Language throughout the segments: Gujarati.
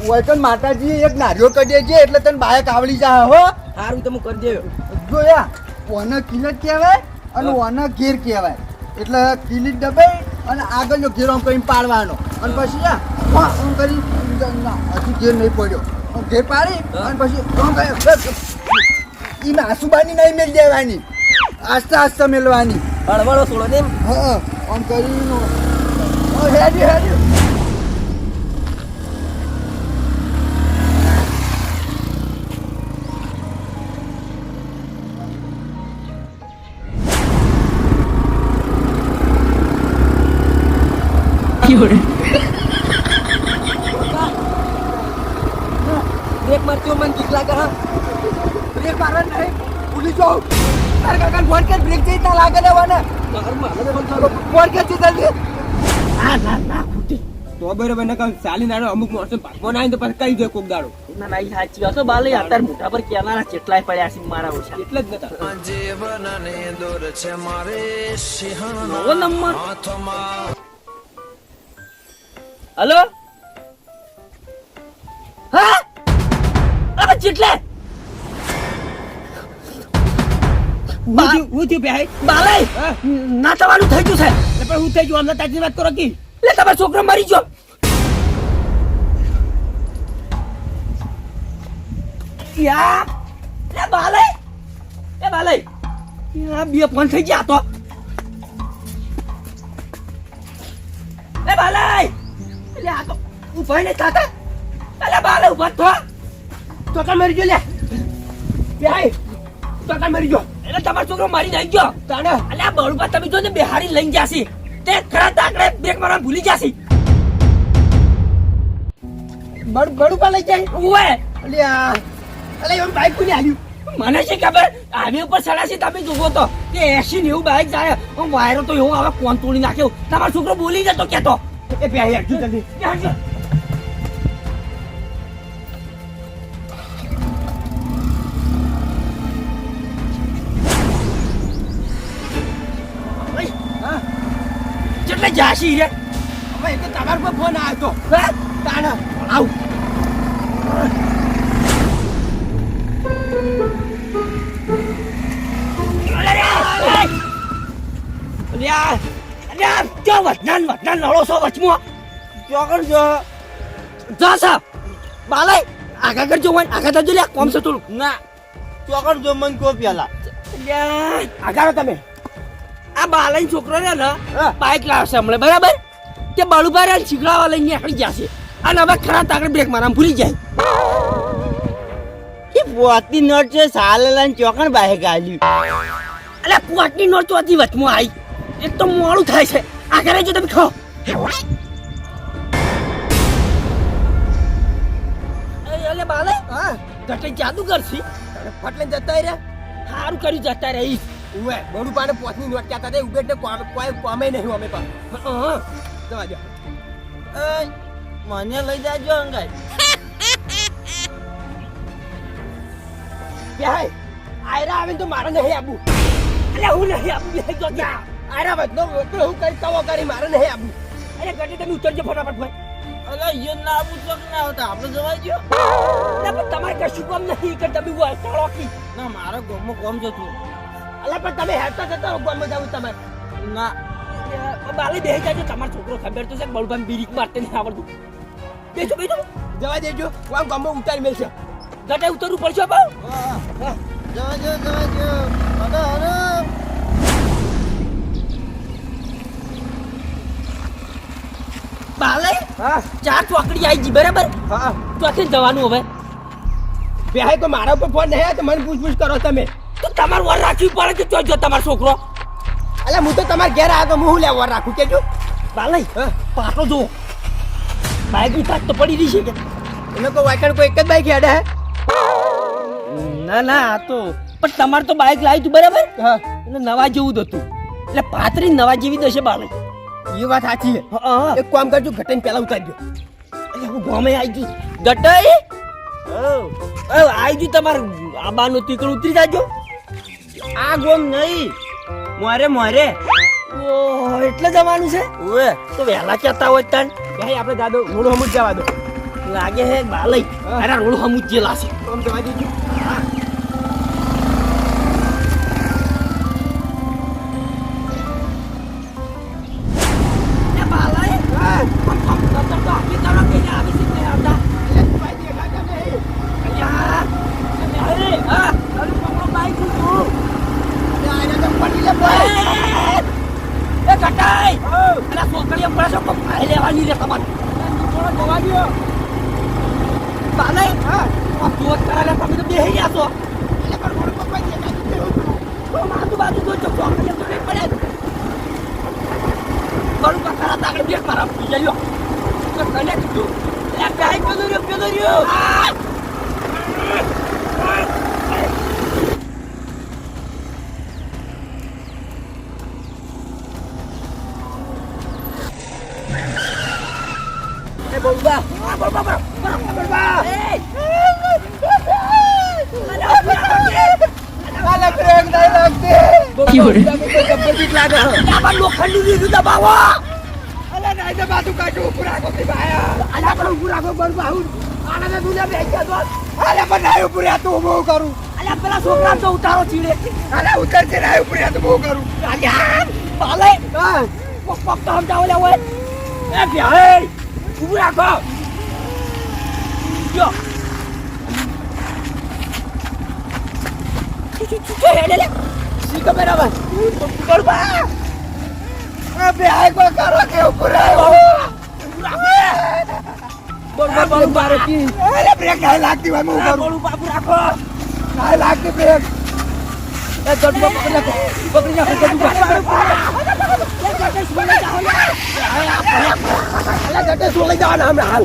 હા વૈકન માતાજી એક નારિયો કરી છે એટલે તને બાયક આવડી જાય હો. સારું તમે હું કરી દેયો જોયા ઓને કિલત કહેવાય અને ઓને ઘેર કહેવાય. એટલે કિલીટ દબાઈ અને આગળનો ઘેર આમ કરીને પાડવાનો. અને પછી આમ કરી હજુ ઘેર નહીં પડ્યો. ઘેર પાડી અને પછી એ માસુબાની નહીં મેળ દેવાની. આસ્તે આસ્તે મેળવાની હળવળો સોળો ને હા આમ કરીને. ઓ, હેડ્યું હેડ્યું બ્રેક મારતી મને લાગે હા. બ્રેક મારવા નહીં ભૂલી જાઉં. તાર કાકા ફોન કર બ્રેક જઈ તા લાગે દેવાને મારું મારે ફોન ચાલો ફોન કર જલ્દી. ના ના ના ખૂટી તો બરોબર ને કહું ચાલી નાડો અમુક મોરસે પાકમાં ના તો પછી કઈ દે કોક દાડો. ના ના સાચી વાતો બાલે અત્યારે મોટા પર કેનારા કેટલાય પડ્યા છે મારા ઓછા. એટલે જ નતા. જીવનને દોર છે મારે સિંહણ નંબર. હાથમાં. હલો? હા? ચીટલે ચેટલે હું થયું ભાઈ? બાલાઈ! ના થવાનું થઈ ગયું છે. એટલે પણ હું થઈ ગયું અમને તાજી વાત કરો કી. લે તમારો છોકરો મરી ગયો. યા! લે બાલાઈ! એ બાલાઈ! યા બે ફોન થઈ ગયા તો. લે આ તો ઊભા ને થાતા અલે બાલે ઊભા થો. ચોકા મરી ગયો લે. ભાઈ ચોકા મરી ગયો. એટલે તમારો છોકરો મારી નાખી ગયો. તાણે. અલે આ બળુપા તમે જો ને બિહારી લઈ જાસી તે ખરા દાખલે બ્રેક મારવા ભૂલી જાસી બળ બડું પા લઈ જાય. ઓએ અલ્યા અલે એમ બાઈક કોને આલ્યું મને શી ખબર? આવી ઉપર સડાસી તમે જોવો તો. કે એસી નેવું બાઈક જાય. હું વાયરો તો એવો આવે કોણ તોડી નાખ્યો તમારો છોકરો બોલી જતો કેતો. એ જાસી રે. હવે તો તમારો પર ફોન આવ્યો તો. હે? તાણે. આવ! અલ્યા, અલ્યા, ક્યાં વચનાન લડો છો વચમાં? ચોકડ જો જા સાહેબ. બાલે આગા કરજો વન આગા કરજો લે કોમ છે થોડું ના ચોકડ જો મન કો પેલા. અલ્યા, આગા તમે. આ બાલાઈ છોકરો ને ને હા. બાઈક લાવશે હમણાં બરાબર? તે બાળુબા રે શીખડાવા લઈને ગયા છે. અને હવે ખરા તાકડે બ્રેક મારા ભૂલી જાય. એ પોતી નોટ છે સાલેલાન ચોકણ બાહે ગાલ્યું. અલે પોટની નોટ તો હતી વચમાં આવી. એક તો મોડું થાય છે. આગળ રહેજો તમે ખાઓ એ, અલે બાલે હા ઘટે જાદુ કરશી ફટલે જતા રહ્યા સારું કર્યું જતા રહીશ ઉવે બડું પાને પોતની નોટ કહેતા દે ઉબેટ ને કોઈ કોમે નહીં અમે પા જવા દો મને લઈ જાજો અંગાઈ ભાઈ આયરા આવે તો મારે નહીં આબુ અલે હું નહીં આવું બે જો આયરા વચનો વચનો હું કઈ તવો કરી મારે નહીં આબુ અરે ઘટે તમે ઉતરજો ફટાફટ ભાઈ. અલા યે ના આવું ચોક ના હતા આપણે જવા જો ના પણ તમારે કશું કામ નહીં કે તમે વળતાળો કી ના મારો ગોમમાં કોમ જતું અલા પણ તમે હેડતા જતા ગોમ જાવ તમે ના. બાલે દેહ જાજો તમારો છોકરો ખબર તો છે કે બળબાન બીરીક મારતે નહીં આવડતું. બેજો બેજો. જવા દેજો હું આમ ઉતારી મેલશે ગટે ઉતરવું પડશે બા જવા જો જવા જો અરે અરે બાલે હા. ચાર ચોકડી આવી ગઈ બરાબર? હા. ચોથી જવાનું હવે? ભાઈ તો મારા ઉપર ફોન નહીં તો મને પૂછપૂછ કરો તમે. તો તમારે વર રાખવી પડે કે જો તમારો છોકરો? એટલે હું તો તમારા ઘેર આવ્યો તો હું લે વર રાખું કેજો. બાલે હા. પાટો જો બાઈકની તાક તો પડી રહી છે કે? એને કોઈ વાયકણ કોઈ એક જ બાઈક હેડે હે? ના ના આ તો પણ તમારે તો બાઈક લાવી તું બરાબર? હા. એટલે નવા જેવું જ હતું. એટલે પાતરી નવા જેવી દશે બાલે એ વાત સાચી છે. એક કામ કરજો ઘટાઈને પહેલા ઉતારી દો અરે હું ગોમે આવી ગઈ. ગટાઈ ઓ આવી ગયું તમારું. આબાનું તીકણ ઉતરી જાજો. આ ગોમ નહીં. મારે મારે. ઓ એટલે જવાનું છે? ઓએ તો વેલા કહેતા હોય તન. ભાઈ આપણે દાદો રોડો સમજ જવા દો. લાગે હે બાલઈ અરે રોડો સમજ જેલા છે. આમ જવા દેજો. લાગે આમાં લોખંડની દીધું દબાવો અલે નહીં તો બાજુ કાઢું ઉપર આગો થી ભાયા અલા પણ ઉપર આગો બળ બાહુ આને દુલે બેસ્યા તો અલે પણ નહીં ઉપર આ તો હું કરું અલે પેલા છોકરા તો ઉતારો ચીડે અલે ઉતર છે નહીં ઉપર આ તો હું કરું અલ્યા પાલે પક પક તો સમજાવ si cameraman. Kurba! Abbiai qua caro che ho curato. બોલવા બોલું બારે કી અરે બ્રેક કાઈ લાગતી હોય હું બોલું બાપુ રાખો. કાઈ લાગતી બ્રેક. એ જડબો પકડી નાખો પકડી નાખો જડબો અલા ગટે સુલે જાવ હમણાં હાલ.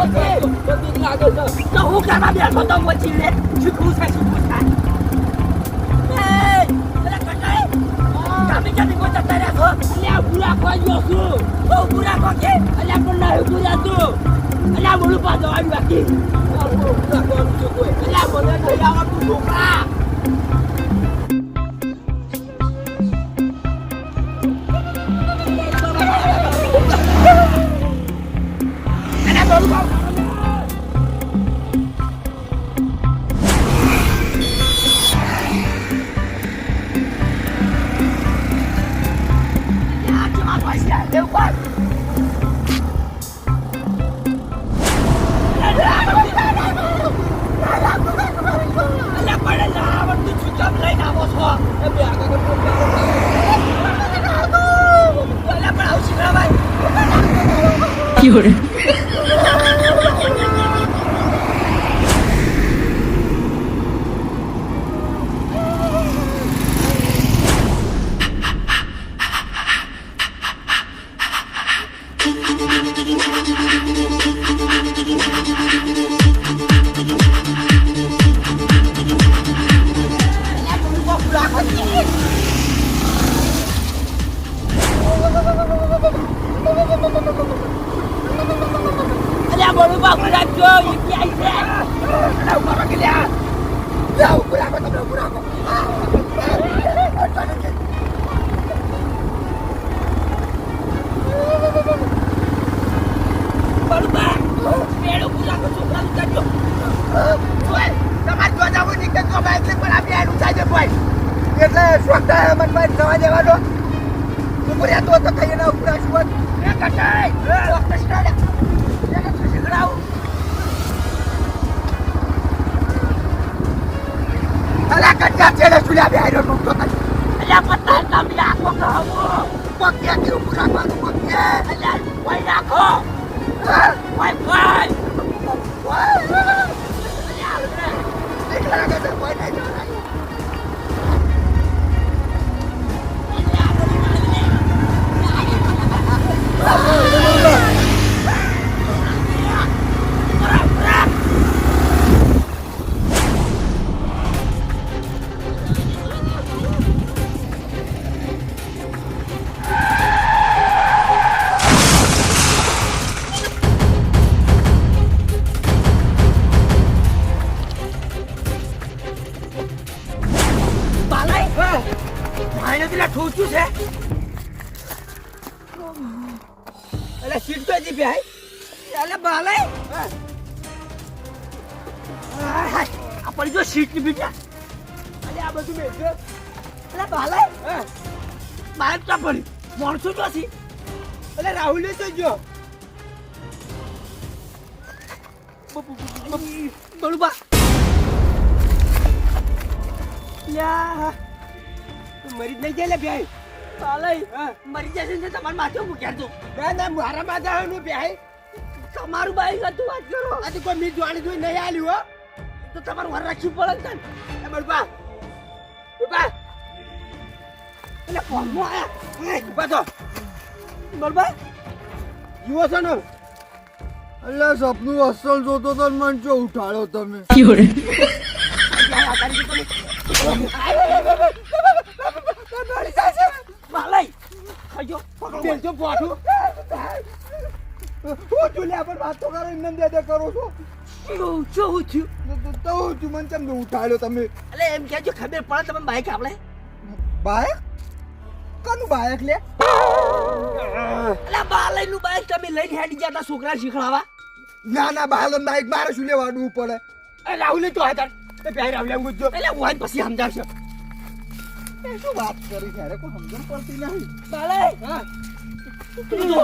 બધું લાગે છે તો હું કરવા બેઠો તો પછી લે શીખવું છે શીખવું છે અલ્યા મને નહીં આવડતું છોકરા Fuck yeah, dude, we're not fucking fuck yeah! And then, why not call? Why, why? ભાઈને પેલા ઠૂચ્યું છે? એટલે સીટ તો હજી ભાઈ એટલે બાલે. આપણી જો સીટની બીજા. એટલે આ બધું મેં એટલે બાલે. બાઈક ચા પડી. માણસો તો છી. એટલે રાહુલ તો જો. બળુબા યા મરી જ નહીં જાય લે ભાઈ હા. મરી જશે ને તમારે માથે મૂક્યા તું ના ના મારા માથા નું ભાઈ તમારું બાઈક હતું વાત કરો. આજે કોઈ મી જોડી જોઈ નહીં આલ્યું હો. તો તમારું વાર રાખવું પડે ને તને. એ બળપા બળપા એટલે ફોનમાં આયા. થો. બળબા. જુઓ છો ને. એટલે સપનું અસલ જોતો તો મને ચો ઉઠાડ્યો તમે? બાલે ખાજો. બેલજો પોઠું હું ચૂલ્યા પર વાત તો કરો એમને દે દે કરો છો. શું શું થયું? તો- તો હું મને કેમ ઉઠાડ્યો તમે? એટલે એમ કહેજો ખબર પડે તમે બાઈક આપણે બાયક કનું બાયક લે? એટલે બાલે નું બાઈક તમે લઈને હેડી છોકરા શીખડાવા ના ના બાયલો બાઈક મારે શું લેવાનું પડે? એ રાહુલે તો હતા એ એમ એટલે હું પછી સમજાવશો. એ શું વાત કરી ત્યારે કોઈ સમજણ પડતી નહીં બાલે હા. જો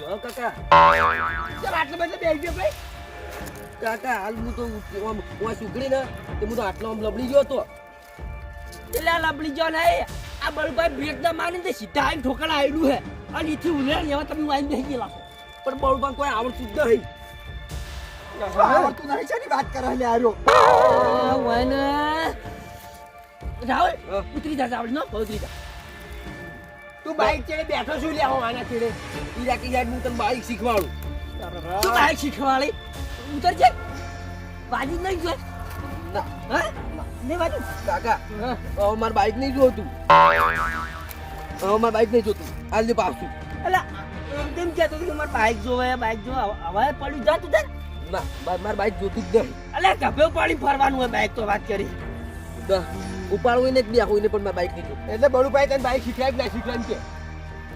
જો કાકા. ચાલ આટલે બદલે બેસી ગયો ભાઈ. કાકા હાલ હું તો આમ હું સુગડી ને તો હું તો આટલો આમ લબડી ગયો તો. એટલે લબડી ગયો નહીં આ બળભાઈ બ્રેક ના મારી ને સીધા આવીને ઠોકરા આવેલું હે. અને એથી ઉલેણ એવા તમે આવીને બેસી ગયેલા. પણ બળભાઈ કોઈ આવડતું જ નહીં. આવડતું નહીં છે વાત કરે લે આર્યો ને રાહુલ ઉતરી જા આવડી નો ઉતરી જા. તું બાઈક ચડે બેઠો છું લે હું આના ચડે. ઈ રાખી જાય હું તને બાઈક શીખવાડું. બાઈક શીખવાડી? ઉતર જાય વાજી નહીં હા? ને વાજી? કાકા હવે મારે બાઈક નહીં જોતું. હવે મારે બાઈક નહીં જોતું. દે પાછું. એટલે કેમ કહેતો હતો કે મારે બાઈક જોવે બાઈક જો હવે પડ્યું? જા તું તાર ના મારે બાઈક જોતું જ નહીં અલે કભે પાડી ફરવાનું હોય બાઈક તો વાત કરી. ઉપાડવું ને બી આખું ને પણ મારા બાઈક નહીં એટલે બળુભાઈ તને બાઈક શીખવાય ના શીખવાય કે?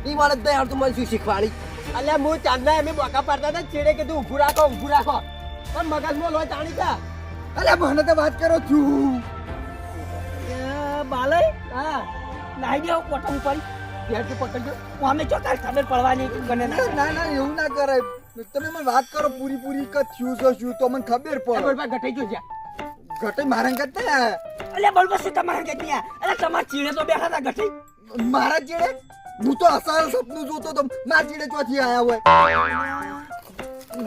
એ વાત જ નહીં તું મને શું શીખવાડી? અલ્યા હું ચાંદના એમ બોકા પાડતા હતા ચેડે કીધું ઊભું રાખો ઊભું રાખો. પણ મગજમાં લોહી તાણી તા અરે મને તો વાત કરો છું. બાલે હા. નાઈ દેવો કોટમ પડી પેટ પકડજો. અમે ચોક્કસ ખબર પડવાની કે ના ના ના એવું ના કરાય. તમે મને વાત કરો પૂરી પૂરી કે થયું છે શું તો મને ખબર પડે. બળભાઈ ઘટાઈ જો જા ઘટે મારા કરતા અલે બોલ બસ તમારે કે ત્યાં અલે તમાર ચીડે તો બેઠા હતા ગઠી મારા ચીડે? હું તો અસાર સપનું જોતો તો મારા ચીડે ચોથી આયા હોય.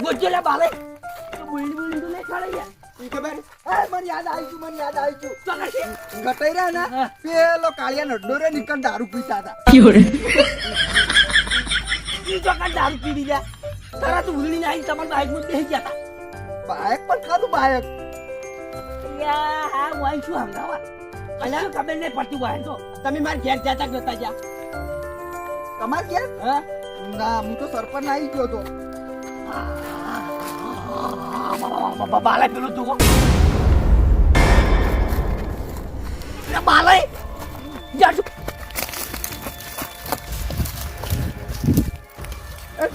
ગોજેલે બાલે. તો બોલી બોલી તો નહીં ખાડે યાર. ખબર? એ મને યાદ આવી મને યાદ આવી ગયું. તો રહ્યા ને પેલો કાળિયા નડ્ડો રે નીકળ દારૂ પીતા હતા. દારૂ પી દીધા તારા તો ઉલડી નાઈ તમાર બાઈકમાં બેસી ગયા હતા. બાઈક પણ ખાધું બાઈક યા હા વાઈ શું હંગાવા? અલ્યા ખબર નહીં પડતી વાય તો. તમે માર ઘેર જતા નતા જા તમારે ક્યાં હા. ના હું તો સરપંચ આવી ગયો તો. બાલે પેલું તું બાલે જાજુ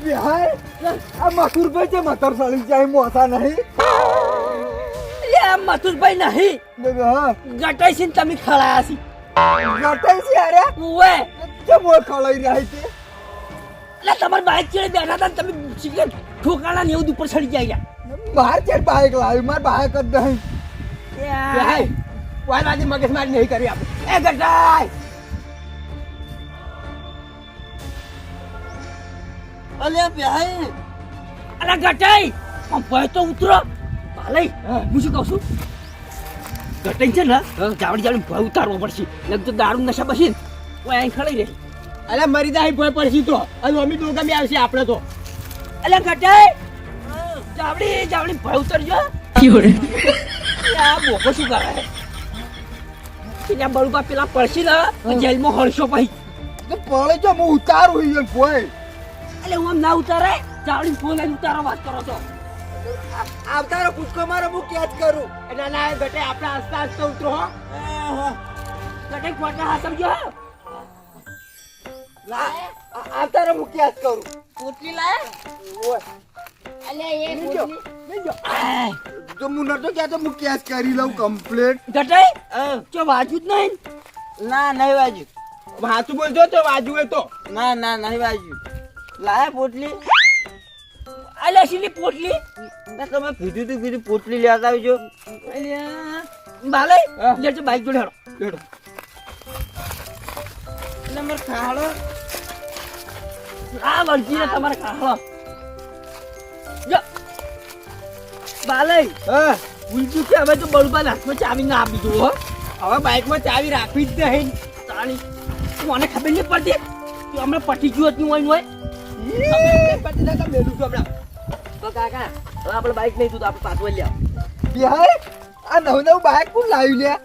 બિહાય આ મથુરભાઈ છે મથર સળી જાય મોસા નહીં. યા મથુરભાઈ નહીં. ગટાઈ છે તમે ખળાયા છી. ગટાઈ છે અરે? ઓએ કેમ ઓય ખળાઈ રહી છે? એટલે તમાર બાઈક ચડે બેઠા હતા તમે સિગરેટ ઠોકાણા ને એવું ઉપર ચડી ગયા બહાર ચડ બાઈક લાવી માર બાઈક જ નહીં. યા ભાઈ વાય વાજી મગજ મારી નહીં કરી આપણે. એ ગટાઈ. અલ્યા ભાઈ. અલા ગટાઈ ભાઈ તો ઉતરો. ભાલે હું. શું કહું છું? ગટાઈ છે ને જાવડી જાવડી ભાઈ ઉતારવો પડશે. લગતો દારૂ નશા બસી ઓય અહીં ખડી રહી અલ્યા મરી જાય ભોય પડશી તો. અને મમ્મી તો ગમે આવશે આપણે તો. અલા ગટાઈ જાવડી જાવડી ભાઈ ઉતરજો. યા બોકો શું કરે? પેલા બળુબા પેલા પડશે ને જેલમાં હળશો પછી. તો પડે છે હું ઉતારું ઈ કોઈ એટલે હું આમ ના ઉતારે? જાવડી ફોન લઈને ઉતારો વાત કરો છો. આવતારો કૂદકો મારો હું કેચ કરું. એટલે ના બેટે આપણે આસ્તા આસ્તા ઉતરો હો. બેટે ખોટા હા. સમજો આવતારો તારે હું કેચ કરું. પોટલી લાય. અલ્યા એ પોટલી તો હું નતો કહેતો હું કેસ કરી લઉં કમ્પ્લેટ ગટાઈ જો વાજુ જ નહીં? ના નહીં વાજુ. વાતું બોલજો તો વાજુ હોય તો. ના ના નહીં વાજુ. લાયા પોટલી. અલ્યા શીલી પોટલી? મેં તમે કીધું તું કીધું પોટલી લેતા આવજો. બાલે. લેજો બાઈક જોડે હેડો એટલે મારે ખાડો આ વળજી ને તમારે જો. બાલે હા. ભૂલતું કે હવે તો બળબાન હાથમાં ચાવી ના આપી દો હો. હવે બાઇકમાં ચાવી રાખવી જ નહીં. તાણી. મને ખબર નહીં પડતી. તું હમણાં પટી ગયું હતું હોય હોય. તો કાકા હવે આપણે બાઈક નહીં તું તો આપણે પાછું લઈ આવ. યાર આ નવ નવ બાઈક કોણ લાવ્યું લે?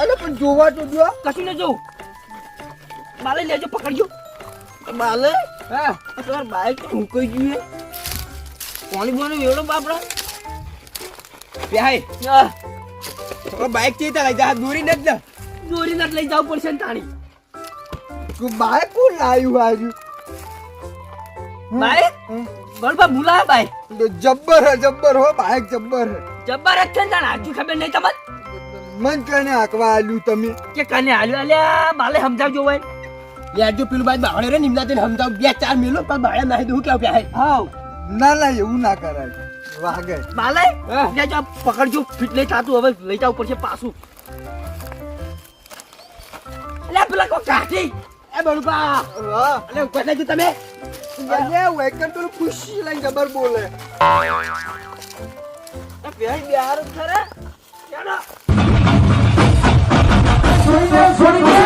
અરે પણ જોવા તો જો કશું ને જોઉં. બાલે લેજો પકડજો. બાલે હા. આ બાઈક મૂકી હે. પાણી બોણી વેડો બાપડા? ભાઈ બાઈક ચેતા લઈ જા દોરી નથી ને દોરીને નથી લઈ જવું પડશે ને તાણી. તું બાઈક કોણ લાવ્યું આવ્યું બાઈક બળબા ભૂલા બાઈક જબ્બર હે જબ્બર હો બાઈક જબ્બર હે. જબ્બર જ છે ને હાચું ખબર નહીં તમને? મન કને આકવા આલ્યું તમે. કે કને હાલ્યો અલ્યા બાલે સમજાવજો હોય એ આજુ પેલું બાઈક બાવળે રે નિમના તેને સમજાવ. બે ચાર મેલો પણ બાળે નાહી દઉં કે ભાઈ હાવ. ના ના એવું ના કરાય. વાગે. બાલે. લેજો પકડજો. ફિટ નહીં થાતું હવે લઈ જાવ પડશે પાછું. અલ્યા પેલા કો કાઢી એ બળુપા અલે ઉપર લેજો તમે? અલે વેકન તો ખુશી લઈને જબર છોડી દે છોડી દે